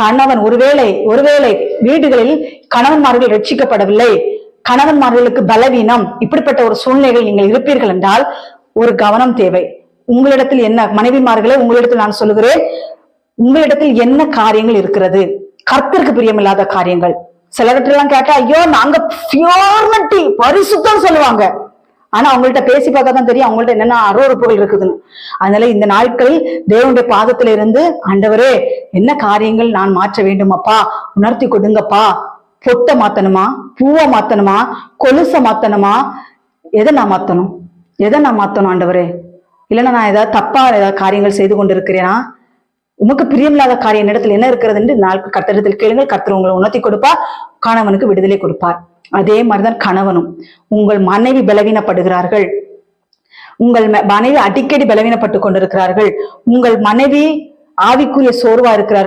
கணவன் ஒருவேளை ஒருவேளை வீடுகளில் கணவன்மார்கள் ரட்சிக்கப்படவில்லை. கணவன்மார்களுக்கு பலவீனம். இப்படிப்பட்ட ஒரு சூழ்நிலைகள் நீங்கள் இருப்பீர்கள் என்றால் ஒரு கவனம் தேவை. உங்களிடத்தில் என்ன மனைவிமார்களே உங்களிடத்தில் நான் சொல்லுகிறேன் உங்களிடத்தில் என்ன காரியங்கள் இருக்கிறது? கர்த்தருக்கு பிரியமில்லாத காரியங்கள். சிலவற்றெல்லாம் கேட்டா ஐயோ நாங்க பியூர்மெண்டி பரிசுத்தம் சொல்லுவாங்க. ஆனா அவங்கள்ட்ட பேசி பார்த்தா தான் தெரியும் அவங்கள்ட்ட என்னென்ன அருவறுப்புகள் இருக்குதுன்னு. அதனால இந்த நாட்களில் தேவனுடைய பாதத்துல இருந்து ஆண்டவரே என்ன காரியங்கள் நான் மாற்ற வேண்டுமாப்பா? உணர்த்தி கொடுங்கப்பா. பொட்டை மாத்தணுமா? பூவை மாத்தணுமா? கொலுசை மாத்தணுமா? எதை நான் மாத்தணும்? எதை நான் மாத்தணும் ஆண்டவரே? இல்லைன்னா நான் ஏதாவது தப்பா ஏதாவது காரியங்கள் செய்து கொண்டிருக்கிறேனா? உமக்கு பிரியமில்லாத காரியம் இடத்துல என்ன இருக்கிறது? என்று நாள் கத்திரத்தில் கேளுங்கள். கத்திர உங்களை உணர்த்தி கொடுப்பார். காணவனுக்கு விடுதலை கொடுப்பார். அதே மாதிரிதான் கணவனும். உங்கள் மனைவி பலவீனப்படுகிறார்கள். உங்கள் ம- மனைவி அடிக்கடி பலவீனப்பட்டு கொண்டிருக்கிறார்கள். உங்கள் மனைவி ஆவிக்குரிய சோர்வா இருக்கிறார்கள்